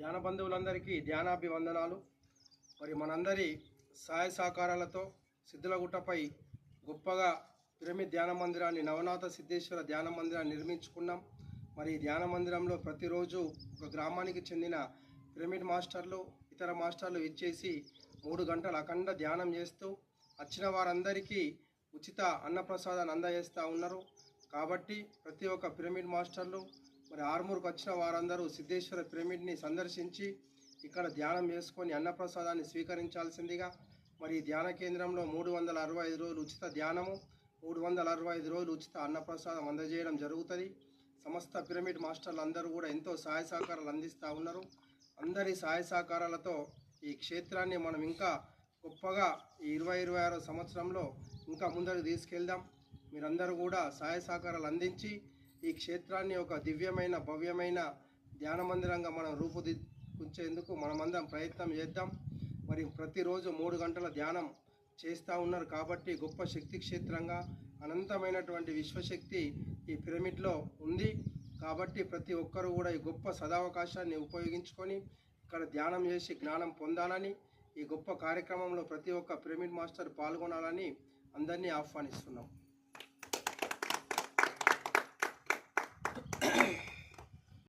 ధ్యాన బంధువులందరికీ ధ్యానాభివందనాలు. మరి మనందరి సహాయ సహకారాలతో సిద్ధులగుట్టపై గొప్పగా పిరమిడ్ ధ్యాన మందిరాన్ని నవనాథ సిద్ధేశ్వర ధ్యాన మందిరాన్ని నిర్మించుకున్నాం. మరి ధ్యాన మందిరంలో ప్రతిరోజు ఒక గ్రామానికి చెందిన పిరమిడ్ మాస్టర్లు ఇతర మాస్టర్లు ఇచ్చేసి మూడు గంటలు అఖండ ధ్యానం చేస్తూ వచ్చిన వారందరికీ ఉచిత అన్నప్రసాదాన్ని అందజేస్తూ ఉన్నారు. కాబట్టి ప్రతి ఒక్క పిరమిడ్ మాస్టర్లు మరి ఆర్మూర్కి వచ్చిన వారందరూ సిద్ధేశ్వర పిరమిడ్ని సందర్శించి ఇక్కడ ధ్యానం చేసుకొని అన్నప్రసాదాన్ని స్వీకరించాల్సిందిగా మరి ధ్యాన కేంద్రంలో మూడు వందల అరవై ఐదు రోజులు ఉచిత ధ్యానము మూడు వందల అరవై ఐదు రోజులు ఉచిత అన్నప్రసాదం అందజేయడం జరుగుతుంది. సమస్త పిరమిడ్ మాస్టర్లు అందరూ కూడా ఎంతో సహాయ సహకారాలు అందిస్తూ ఉన్నారు. అందరి సహాయ సహకారాలతో ఈ క్షేత్రాన్ని మనం ఇంకా గొప్పగా ఈ ఇరవై ఇరవై ఆరో సంవత్సరంలో ఇంకా ముందరకు తీసుకెళ్దాం. మీరందరూ కూడా సహాయ సహకారాలు అందించి ఈ క్షేత్రాన్ని ఒక దివ్యమైన భవ్యమైన ధ్యాన మందిరంగా మనం రూపుదిద్దుకుంచేందుకు మనమందరం ప్రయత్నం చేద్దాం. మరి ప్రతిరోజు మూడు గంటల ధ్యానం చేస్తూ ఉన్నారు కాబట్టి గొప్ప శక్తి క్షేత్రంగా అనంతమైనటువంటి విశ్వశక్తి ఈ పిరమిడ్లో ఉంది. కాబట్టి ప్రతి ఒక్కరూ కూడా ఈ గొప్ప సదావకాశాన్ని ఉపయోగించుకొని ఇక్కడ ధ్యానం చేసి జ్ఞానం పొందాలని ఈ గొప్ప కార్యక్రమంలో ప్రతి ఒక్క పిరమిడ్ మాస్టర్ పాల్గొనాలని అందరినీ ఆహ్వానిస్తున్నాం.